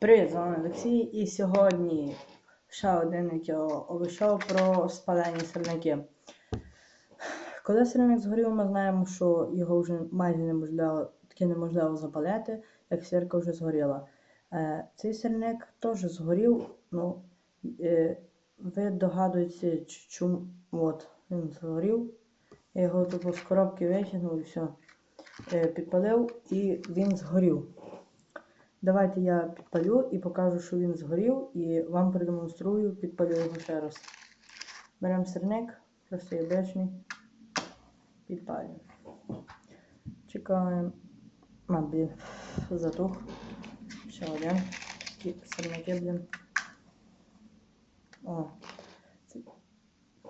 Привіт, з вами Олексій, і сьогодні ще один відео про спалені сирники. Коли сирник згорів, ми знаємо, що його вже майже неможливо, таки неможливо запалити, як сірка вже згоріла. Е, цей сирник теж згорів, ну, е, ви догадуєтеся, чому от, він згорів. Я його тут з коробки витягнув і все. Е, підпалив і він згорів. Давайте я підпалю і покажу, що він згорів, і вам продемонструю, підпалю його ще раз. Беремо сирник, просто обичний, підпалюємо. Чекаємо. А, блін, затух. Ще один. Такі сирники, блін. О.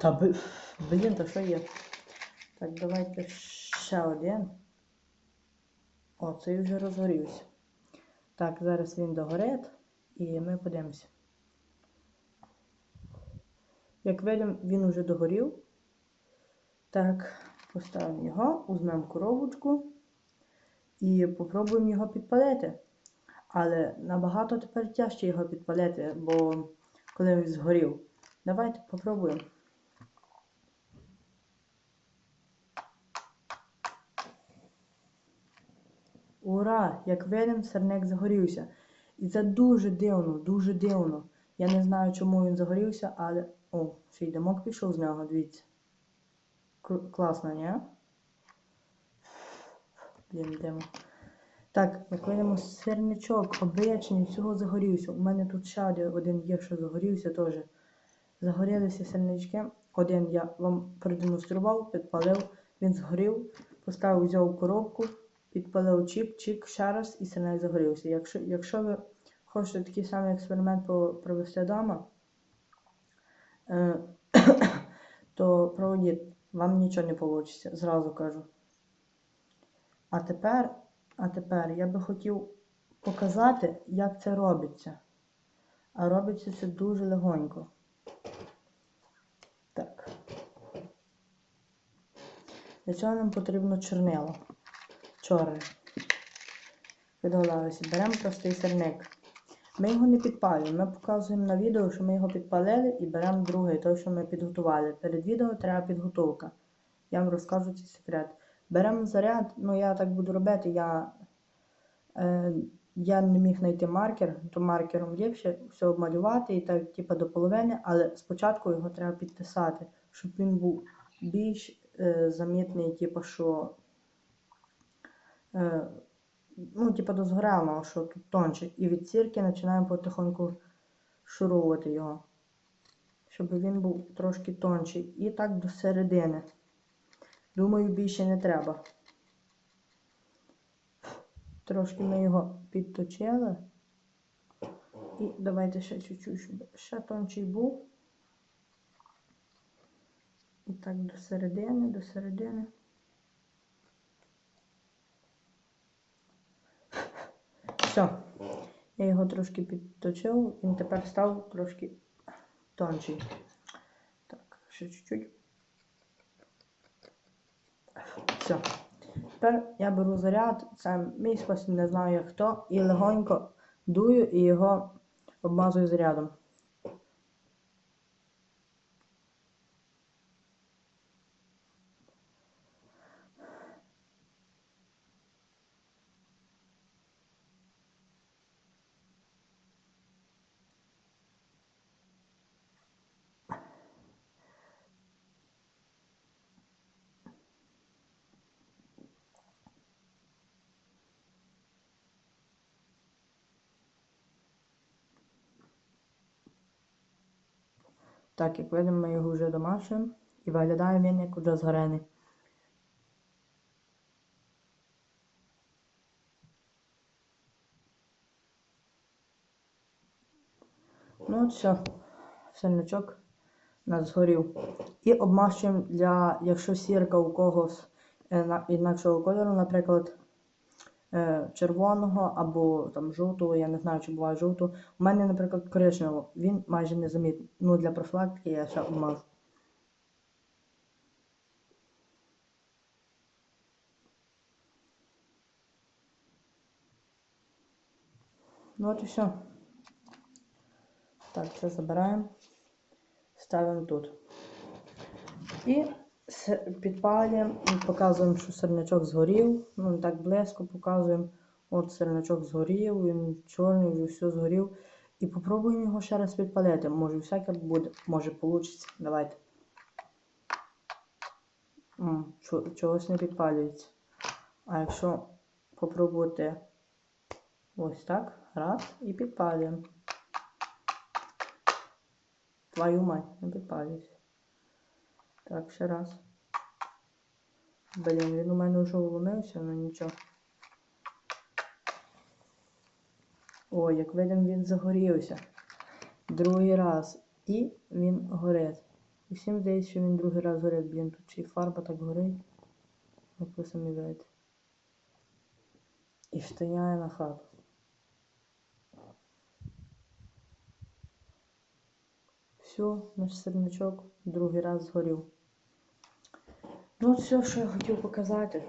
Та блін, та що є? Так, давайте ще один. О, цей вже розгорівся. Так, зараз він догорить і ми подивимося. Як видимо, він уже догорів. Так, поставимо його, візьмемо коробочку і попробуємо його підпалити. Але набагато тепер тяжче його підпалити, бо коли він згорів. Давайте попробуємо. Ура! Як видим, сирник загорівся. І це дуже дивно, дуже дивно. Я не знаю, чому він загорівся, але. О, ще й димок пішов з нього, дивіться. Класно, ні? Блін, димок. Так, видимо, сирничок обичний, всього загорівся. У мене тут ще один є, що загорівся теж. Загорілися сирнички. Один я вам продемонстрував, підпалив, він згорів, поставив, взяв коробку, підпалив чіп, чик ще раз і сирник загорівся. Якщо, якщо ви хочете такий самий експеримент провести вдома, е, то проведіть, вам нічого не вийде, зразу кажу. А тепер, а тепер я би хотів показати, як це робиться. А робиться це дуже легонько. Так. Для цього нам потрібно чорнило. Чорне. Підголовилися. Беремо простий сирник. Ми його не підпалюємо. Ми показуємо на відео, що ми його підпалили і беремо другий, той, що ми підготували. Перед відео треба підготовка. Я вам розкажу цей секрет. Беремо заряд, ну я так буду робити, я, е, я не міг знайти маркер, то маркером ліпше все обмалювати і так, типу, до половини, але спочатку його треба підписати, щоб він був більш е, замітний, типу, що ну, типу, до згорялого, що тут тонче. І від сірки починаємо потихоньку шурувати його, щоб він був трошки тонший. І так до середини. Думаю, більше не треба. Трошки ми його підточили. І давайте ще чуть-чуть, щоб ще тончий був. І так до середини, до середини. Все. Я його трошки підточив, він тепер став трошки тонший. Так, ще чуть-чуть. Все. Тепер я беру заряд, це мій спосіб, не знаю як хто, і легонько дую і його обмазую зарядом. Так, як видимо, ми його вже домашуємо і виглядає він як вже згорений. Ну от все, сирничок у нас згорів. І обмащуємо для, якщо сірка у когось е, інакшого кольору, наприклад, е, червоного або там жовтого, я не знаю, чи буває жовтого. У мене, наприклад, коричневого, він майже не замітний. Ну, для профілактики я ще обмажу. Ну от і все. Так, це забираємо. Ставимо тут. І підпалюємо і показуємо, що сирничок згорів. Ну, так близько показуємо. От сирничок згорів, він чорний, вже все згорів. І попробуємо його ще раз підпалити. Може, всяке буде, може вийде. Давайте. Чогось не підпалюється. А якщо попробувати ось так, раз і підпалюємо. Твою мать, не підпалюйся. Так, ще раз. Блін, він у мене вже уломився, ну нічого. О, як видимо, він загорівся. Другий раз. І він горить. І всім здається, що він другий раз горить. Блін, тут й фарба так горить. Як ви самі видите. І встиняє на хату. Все, наш сирничок другий раз згорів. Ну, все, що я хотів показати.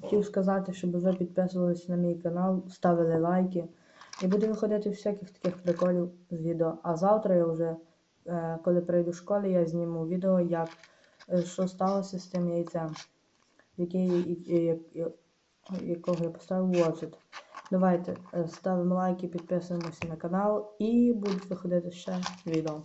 Хотів сказати, щоб ви підписувалися на мій канал, ставили лайки. І буде виходити всяких таких приколів з відео. А завтра я вже, е, коли прийду з школи, я зніму відео, як е, що сталося з тим яйцем, який, якого я поставив в оцет. Давайте е, ставимо лайки, підписуємося на канал і будуть виходити ще відео.